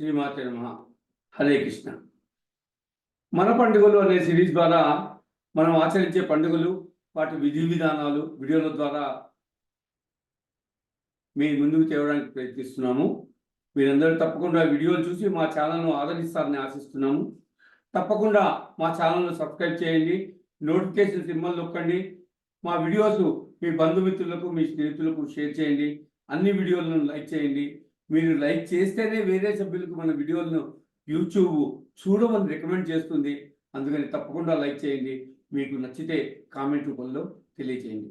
శ్రీమాత నమ. హరే కృష్ణ. మన పండుగలు అనే సిరీస్ ద్వారా మనం ఆచరించే పండుగలు వాటి విధి విధానాలు వీడియోల ద్వారా మీ ముందుకు తేవడానికి ప్రయత్నిస్తున్నాము. మీరందరూ తప్పకుండా వీడియోలు చూసి మా ఛానల్ను ఆదరిస్తారని ఆశిస్తున్నాము. తప్పకుండా మా ఛానల్ను సబ్స్క్రైబ్ చేయండి నోటిఫికేషన్ సింబల్ నొక్కండి మా వీడియోస్ మీ బంధుమిత్రులకు మీ స్నేహితులకు షేర్ చేయండి అన్ని వీడియోలను లైక్ చేయండి. మీరు లైక్ చేస్తేనే వేరే సభ్యులకు మన వీడియోలను యూట్యూబ్ చూడమని రికమెండ్ చేస్తుంది. అందుకని తప్పకుండా లైక్ చేయండి. మీకు నచ్చితే కామెంట్ రూపంలో తెలియజేయండి.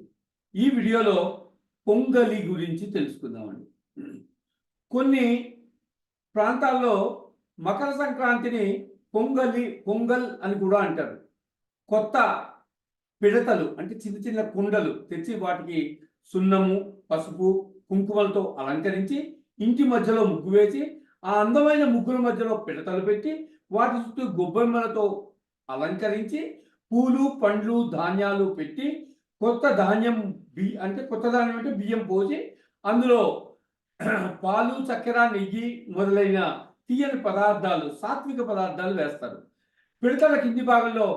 ఈ వీడియోలో పొంగలి గురించి తెలుసుకుందామండి. కొన్ని ప్రాంతాల్లో మకర సంక్రాంతిని పొంగలి పొంగల్ అని కూడా అంటారు. కొత్త పిడతలు అంటే చిన్న చిన్న కుండలు తెచ్చి వాటికి సున్నము పసుపు కుంకుమలతో అలంకరించి ఇంటి మధ్యలో ముగ్గు వేసి ఆ అందమైన ముగ్గుల మధ్యలో పిడతలు పెట్టి వాటి చుట్టూ గొబ్బెమ్మలతో అలంకరించి పూలు పండ్లు ధాన్యాలు పెట్టి కొత్త ధాన్యం బి అంటే కొత్త ధాన్యం అంటే బియ్యం పోసి అందులో పాలు చక్కెర నెయ్యి మొదలైన తీయని పదార్థాలు సాత్విక పదార్థాలు వేస్తారు. పిడతల కింది భాగంలో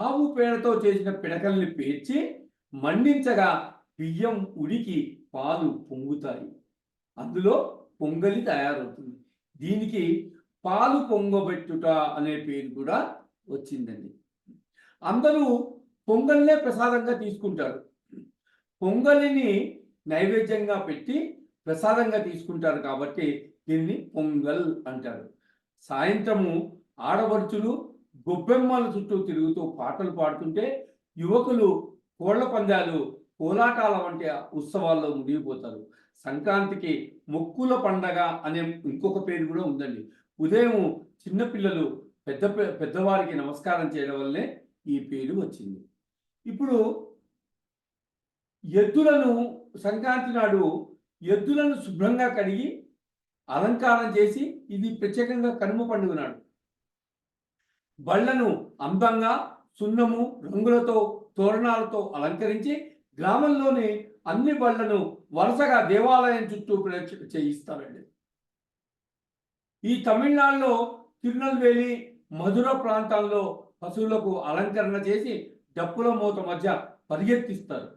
ఆవు పేడతో చేసిన పిడకల్ని పేర్చి మండించగా బియ్యం ఉడికి పాలు పొంగుతాయి. అందులో పొంగలి తయారవుతుంది. దీనికి పాలు పొంగబెట్టుట అనే పేరు కూడా వచ్చిందండి. అందరూ పొంగల్నే ప్రసాదంగా తీసుకుంటారు. పొంగలిని నైవేద్యంగా పెట్టి ప్రసాదంగా తీసుకుంటారు కాబట్టి దీన్ని పొంగల్ అంటారు. సాయంత్రము ఆడబడుచులు గొబ్బెమ్మల చుట్టూ తిరుగుతూ పాటలు పాడుతుంటే యువకులు కోళ్ళ పందాలు కోలాటాల వంటి ఉత్సవాల్లో మునిగిపోతారు. సంక్రాంతికి మొక్కుల పండగ అనే ఇంకొక పేరు కూడా ఉందండి. ఉదయం చిన్నపిల్లలు పెద్ద పెద్దవారికి నమస్కారం చేయడం వల్లే ఈ పేరు వచ్చింది. ఇప్పుడు ఎద్దులను సంక్రాంతి నాడు ఎద్దులను శుభ్రంగా కడిగి అలంకారం చేసి ఇది ప్రత్యేకంగా కనుమ పండుగ నాడు. బళ్ళను అందంగా సున్నము రంగులతో తోరణాలతో అలంకరించి గ్రామంలోని అన్ని బళ్ళను వరుసగా దేవాలయం చుట్టూ చేయిస్తారండి. ఈ తమిళనాడులో తిరునల్వేలి మధుర ప్రాంతాల్లో పశువులకు అలంకరణ చేసి డప్పుల మూత మధ్య పరిగెత్తిస్తారు.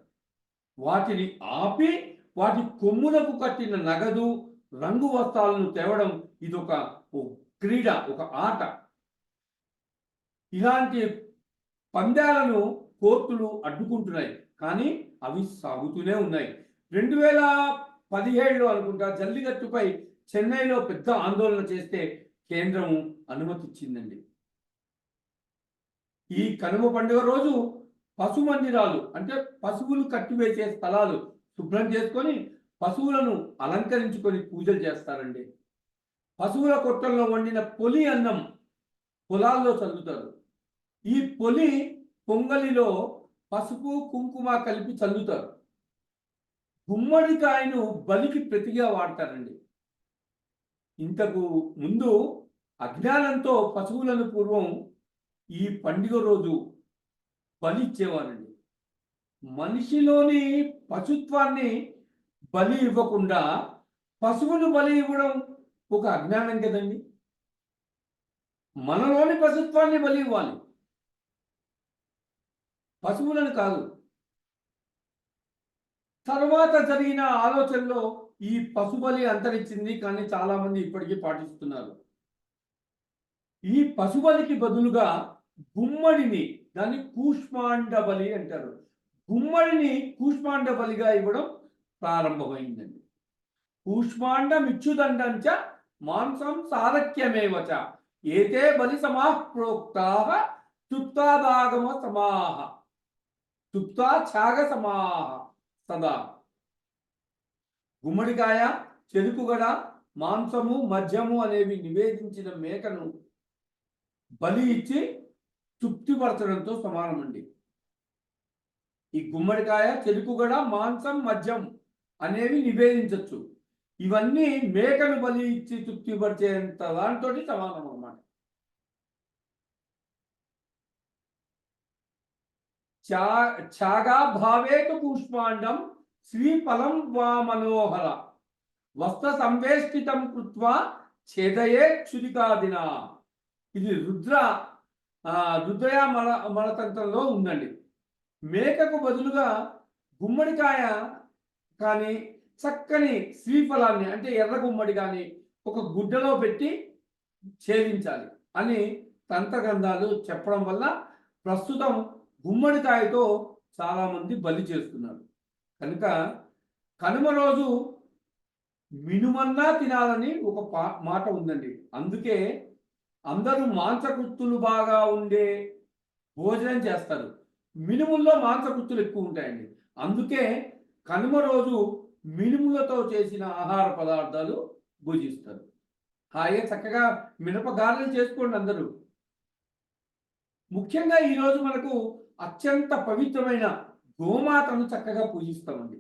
వాటిని ఆపి వాటి కొమ్ములకు కట్టిన నగదు రంగు వస్త్రాలను తేవడం ఇదొక క్రీడ ఒక ఆట. ఇలాంటి పందాలను కోర్టులు అడ్డుకుంటున్నాయి. కానీ అవి సాగుతూనే ఉన్నాయి. రెండు వేల పదిహేడులో అనుకుంటా జల్లికట్టుపై చెన్నైలో పెద్ద ఆందోళన చేస్తే కేంద్రం అనుమతి ఇచ్చిందండి ఈ కనుమ పండుగ రోజు పశు మందిరాలు అంటే పశువులు కట్టివేసే స్థలాలు శుభ్రం చేసుకొని పశువులను అలంకరించుకొని పూజలు చేస్తారండి. పశువుల కొట్టల్లో వండిన పొలి అన్నం పొలాల్లో చల్లుతారు ఈ పొలి పొంగలిలో పసుపు కుంకుమ కలిపి చల్లుతారు. గుమ్మడికాయను బలికి ప్రతిగా వాడతారండి. ఇంతకు ముందు అజ్ఞానంతో పశువులను పూర్వం ఈ పండుగ రోజు బలి ఇచ్చేవారండి. మనిషిలోని పశుత్వాన్ని బలి ఇవ్వకుండా పశువులు బలి ఇవ్వడం ఒక అజ్ఞానం కదండి. మనలోని పశుత్వాన్ని బలి ఇవ్వాలి. పశువులను కాదు. తర్వాత జరిగిన ఆలోచనలో ఈ పశుబలి అంతరించింది కానీ చాలా మంది ఇప్పటికీ పాటిస్తున్నారు. ఈ పశుబలికి బదులుగా గుమ్మడిని దాన్ని కూష్మాండ బలి అంటారు. గుమ్మడిని కూష్మాండ బలిగా ఇవ్వడం ప్రారంభమైందండి. కూష్మాండం ఇచ్చుదండంచ మాంసం సారక్యమేవచ. ఏతే బలి సమాః ప్రోక్తా తుప్తాదాగమ సమాహ తుప్తా ఛాగ సమాహ సదా. గుమ్మడికాయ చెరుకుగడ మాంసము మద్యము అనేవి నివేదించిన మేకను బలి ఇచ్చి తృప్తిపరచడంతో సమానమండి. ఈ గుమ్మడికాయ చెరుకుగడ మాంసం మద్యం అనేవి నివేదించవచ్చు ఇవన్నీ మేకను బలి ఇచ్చి తృప్తిపరిచేంత దాంతో సమానం అన్నమాట ఛాగా భావేతు కూష్మాండం శ్రీఫలం వా మనోహర. వస్త్ర సంవేష్టితం కృత్వా ఛేదయే క్షురికాదిన ఇది రుద్ర రుద్రయ మల మలతంత్రంలో ఉందండి. మేకకు బదులుగా గుమ్మడికాయ కానీ చక్కని శ్రీఫలాన్ని అంటే ఎర్ర గుమ్మడి కానీ ఒక గుడ్డలో పెట్టి ఛేదించాలి అని తంత్రగ్రంథాలు చెప్పడం వల్ల ప్రస్తుతం గుమ్మడికాయతో చాలామంది బలి చేస్తున్నారు. కనుక కనుమ రోజు మినుమన్నా తినాలని ఒక పా మాట ఉందండి. అందుకే అందరూ మాంసకృత్తులు బాగా ఉండే భోజనం చేస్తారు. మినుముల్లో మాంసకృత్తులు ఎక్కువ ఉంటాయండి. అందుకే కనుమ రోజు మినుములతో చేసిన ఆహార పదార్థాలు భుజిస్తారు. హాయిగా చక్కగా మినప గారెలు చేసుకోండి అందరూ. ముఖ్యంగా ఈరోజు మనకు అత్యంత పవిత్రమైన గోమాతను చక్కగా పూజిస్తామండి.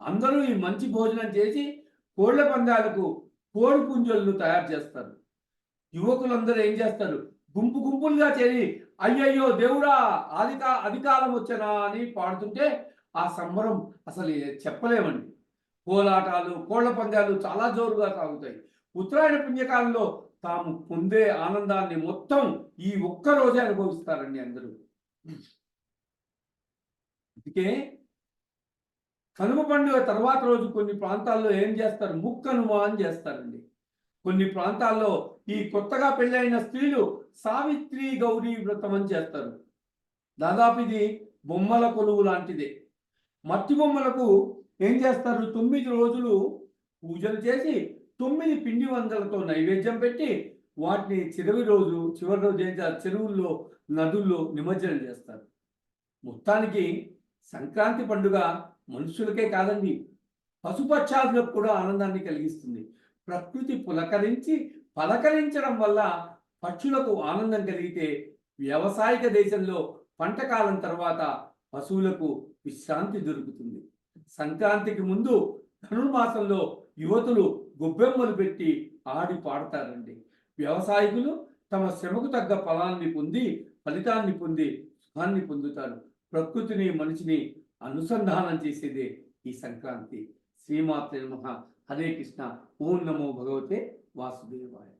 అందరూ ఈ మంచి భోజనం చేసి కోళ్ళ పందాలకు కోడి పుంజులను తయారు చేస్తారు. యువకులందరూ ఏం చేస్తారు? గుంపు గుంపులుగా చేరి అయ్యయ్యో దేవుడా అధిక అధికారం వచ్చనా అని పాడుతుంటే ఆ సంబరం అసలు చెప్పలేమండి. కోలాటాలు కోళ్ళ పందాలు చాలా జోరుగా సాగుతాయి. ఉత్తరాయణ పుణ్యకాలంలో తాము పొందే ఆనందాన్ని మొత్తం ఈ ఒక్క రోజే అనుభవిస్తారండి అందరూ. అందుకే కనుమ పండుగ తర్వాత రోజు కొన్ని ప్రాంతాల్లో ఏం చేస్తారు? ముక్కనుమ అని చేస్తారండి. కొన్ని ప్రాంతాల్లో ఈ కొత్తగా పెళ్ళైన స్త్రీలు సావిత్రి గౌరీ వ్రతం అని చేస్తారు. దాదాపు ఇది బొమ్మల కొలువు లాంటిదే. మట్టి బొమ్మలకు ఏం చేస్తారు? తొమ్మిది రోజులు పూజలు చేసి తొమ్మిది పిండి వందలతో నైవేద్యం పెట్టి వాటిని చివరి రోజు చివరి రోజు ఏం చేస్తారు చెరువుల్లో నదుల్లో నిమజ్జనం చేస్తారు. మొత్తానికి సంక్రాంతి పండుగ మనుషులకే కాదండి పశుపక్షాదులకు కూడా ఆనందాన్ని కలిగిస్తుంది. ప్రకృతి పులకరించి పలకరించడం వల్ల పక్షులకు ఆనందం కలిగితే వ్యవసాయక దేశంలో పంట కాలం తర్వాత పశువులకు విశ్రాంతి దొరుకుతుంది. సంక్రాంతికి ముందు ధనుర్మాసంలో యువతులు గొబ్బెమ్మలు పెట్టి ఆడి పాడతారండి. వ్యవసాయకులు తమ శ్రమకు తగ్గ ఫలాన్ని పొంది ఫలితాన్ని పొంది సుఖాన్ని పొందుతారు. ప్రకృతిని మనిషిని అనుసంధానం చేసేదే ఈ సంక్రాంతి. శ్రీమాత్రే నమ. హరే కృష్ణ. ఓం నమో భగవతే వాసుదేవాయ.